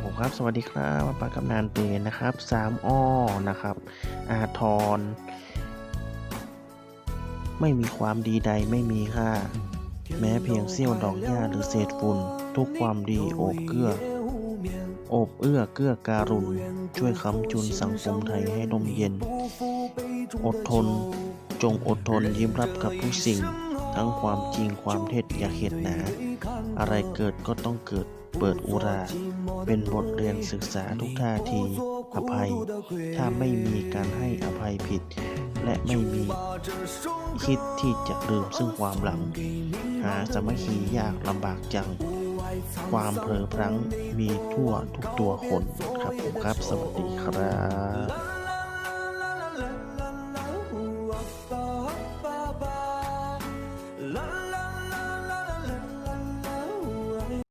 ครับ สวัสดีครับปากำนานเปนนะครับสามอ้อนะครับ อาทร ไม่มีความดีใดไม่มีค่า แม้เพียงเสี้ยวดอกหญ้าหรือเศษฝุ่น ทุกความดีโอบเกื้อโอบเอื้อเกื้อการุณ ช่วยค้ำจุนสังคมไทยให้ลมเย็น อดทน จงอดทนยิ้มรับกับทุกสิ่ง ทั้งความจริงความเท็จอย่าเข็ดหนา อะไรเกิดก็ต้องเกิด เปิดอุรา เป็นบทเรียนศึกษาทุกท่าที อภัย ถ้าไม่มีการให้อภัยผิด และไม่มีคิดที่จะลืมซึ่งความหลัง หาสมัคคียากลำบากจัง ความเผลอพลั้งมีทั่วทุกตัวคนครับผมครับ สวัสดีครับ